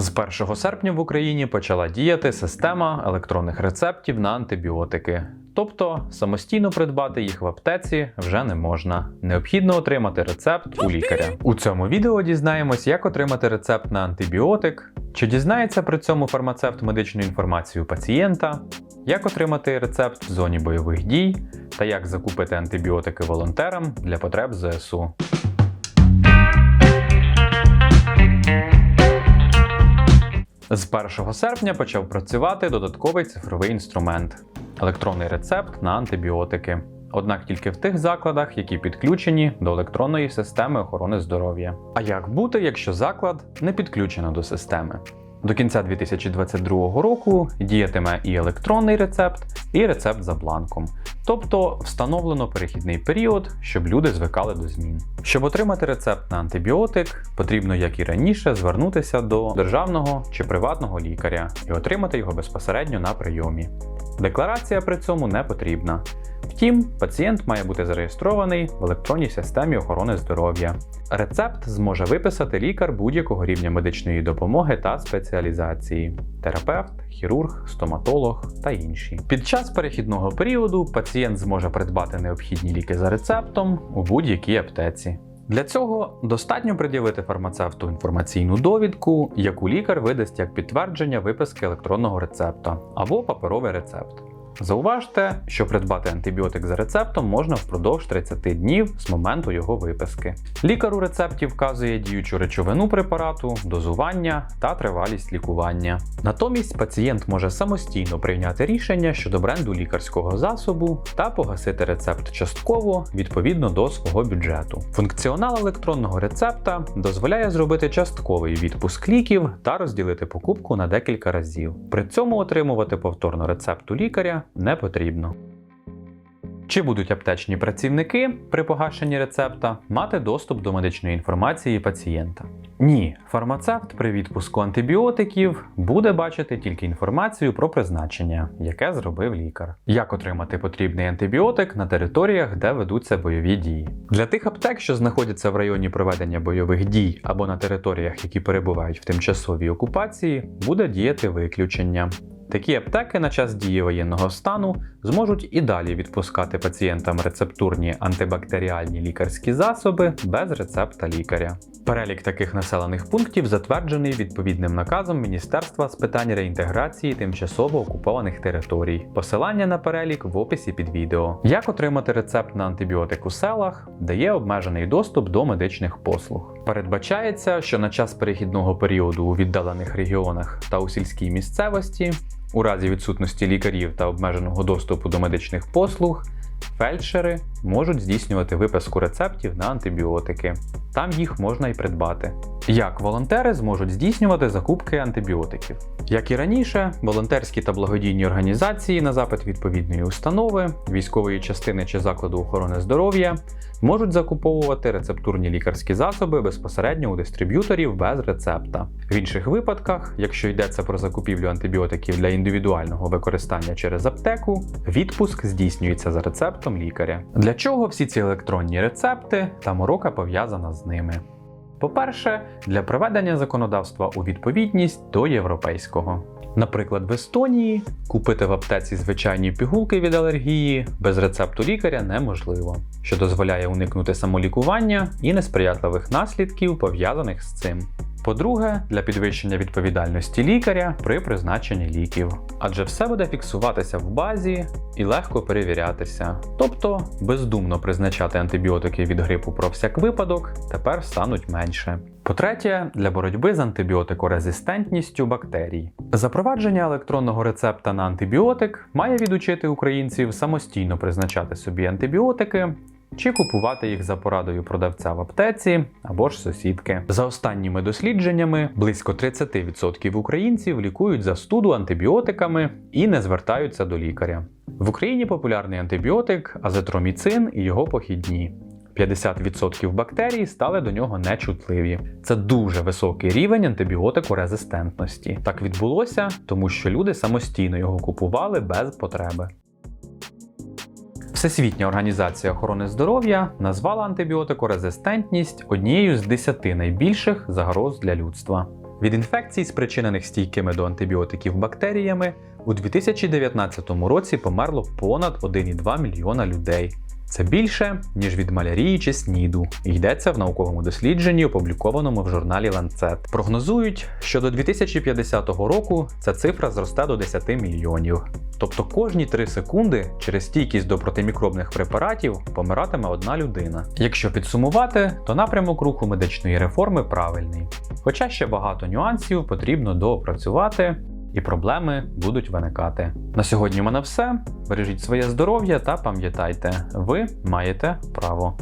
З 1 серпня в Україні почала діяти система електронних рецептів на антибіотики. Тобто самостійно придбати їх в аптеці вже не можна. Необхідно отримати рецепт у лікаря. У цьому відео дізнаємось, як отримати рецепт на антибіотик, чи дізнається при цьому фармацевт медичну інформацію пацієнта, як отримати рецепт в зоні бойових дій та як закупити антибіотики волонтерам для потреб ЗСУ. З 1 серпня почав працювати додатковий цифровий інструмент електронний рецепт на антибіотики. Однак тільки в тих закладах, які підключені до електронної системи охорони здоров'я. А як бути, якщо заклад не підключено до системи? До кінця 2022 року діятиме і електронний рецепт, і рецепт за бланком. Тобто встановлено перехідний період, щоб люди звикали до змін. Щоб отримати рецепт на антибіотик, потрібно, як і раніше, звернутися до державного чи приватного лікаря і отримати його безпосередньо на прийомі. Декларація при цьому не потрібна. Втім, пацієнт має бути зареєстрований в електронній системі охорони здоров'я. Рецепт зможе виписати лікар будь-якого рівня медичної допомоги та спеціалізації терапевт, хірург, стоматолог та інші. Під час перехідного періоду пацієнт зможе придбати необхідні ліки за рецептом у будь-якій аптеці. Для цього достатньо пред'явити фармацевту інформаційну довідку, яку лікар видасть як підтвердження виписки електронного рецепта або паперовий рецепт. Зауважте, що придбати антибіотик за рецептом можна впродовж 30 днів з моменту його виписки. Лікар у рецепті вказує діючу речовину препарату, дозування та тривалість лікування. Натомість пацієнт може самостійно прийняти рішення щодо бренду лікарського засобу та погасити рецепт частково відповідно до свого бюджету. Функціонал електронного рецепта дозволяє зробити частковий відпуск ліків та розділити покупку на декілька разів. При цьому отримувати повторно рецепт у лікаря не потрібно. Чи будуть аптечні працівники при погашенні рецепта мати доступ до медичної інформації пацієнта? Ні, фармацевт при відпуску антибіотиків буде бачити тільки інформацію про призначення, яке зробив лікар. Як отримати потрібний антибіотик на територіях, де ведуться бойові дії. Для тих аптек, що знаходяться в районі проведення бойових дій або на територіях, які перебувають в тимчасовій окупації, буде діяти виключення. Такі аптеки на час дії воєнного стану зможуть і далі відпускати пацієнтам рецептурні антибактеріальні лікарські засоби без рецепта лікаря. Перелік таких населених пунктів затверджений відповідним наказом Міністерства з питань реінтеграції тимчасово окупованих територій. Посилання на перелік в описі під відео. Як отримати рецепт на антибіотик у селах, дає обмежений доступ до медичних послуг. Передбачається, що на час перехідного періоду у віддалених регіонах та у сільській місцевості у разі відсутності лікарів та обмеженого доступу до медичних послуг, фельдшери можуть здійснювати виписку рецептів на антибіотики. Там їх можна і придбати. Як волонтери зможуть здійснювати закупки антибіотиків? Як і раніше, волонтерські та благодійні організації на запит відповідної установи, військової частини чи закладу охорони здоров'я можуть закуповувати рецептурні лікарські засоби безпосередньо у дистриб'юторів без рецепта. В інших випадках, якщо йдеться про закупівлю антибіотиків для індивідуального використання через аптеку, відпуск здійснюється за рецептом лікаря. Для чого всі ці електронні рецепти та морока пов'язана з ними? По-перше, для приведення законодавства у відповідність до європейського. Наприклад, в Естонії купити в аптеці звичайні пігулки від алергії без рецепту лікаря неможливо, що дозволяє уникнути самолікування і несприятливих наслідків пов'язаних з цим. По-друге, для підвищення відповідальності лікаря при призначенні ліків, адже все буде фіксуватися в базі і легко перевірятися. Тобто бездумно призначати антибіотики від грипу про всяк випадок тепер стануть менше. По-третє, для боротьби з антибіотикорезистентністю бактерій. Запровадження електронного рецепта на антибіотик має відучити українців самостійно призначати собі антибіотики чи купувати їх за порадою продавця в аптеці або ж сусідки. За останніми дослідженнями, близько 30% українців лікують застуду антибіотиками і не звертаються до лікаря. В Україні популярний антибіотик азетроміцин і його похідні. 50% бактерій стали до нього нечутливі. Це дуже високий рівень антибіотикорезистентності. Так відбулося, тому що люди самостійно його купували без потреби. Всесвітня організація охорони здоров'я назвала антибіотикорезистентність однією з 10 найбільших загроз для людства. Від інфекцій, спричинених стійкими до антибіотиків бактеріями, у 2019 році померло понад 1,2 мільйона людей. Це більше, ніж від малярії чи СНІДу, йдеться в науковому дослідженні, опублікованому в журналі Lancet. Прогнозують, що до 2050 року ця цифра зросте до 10 мільйонів. Тобто кожні 3 секунди через стійкість до протимікробних препаратів помиратиме одна людина. Якщо підсумувати, то напрямок руху медичної реформи правильний. Хоча ще багато нюансів потрібно доопрацювати, і проблеми будуть виникати. На сьогодні в мене все. Бережіть своє здоров'я та пам'ятайте, ви маєте право.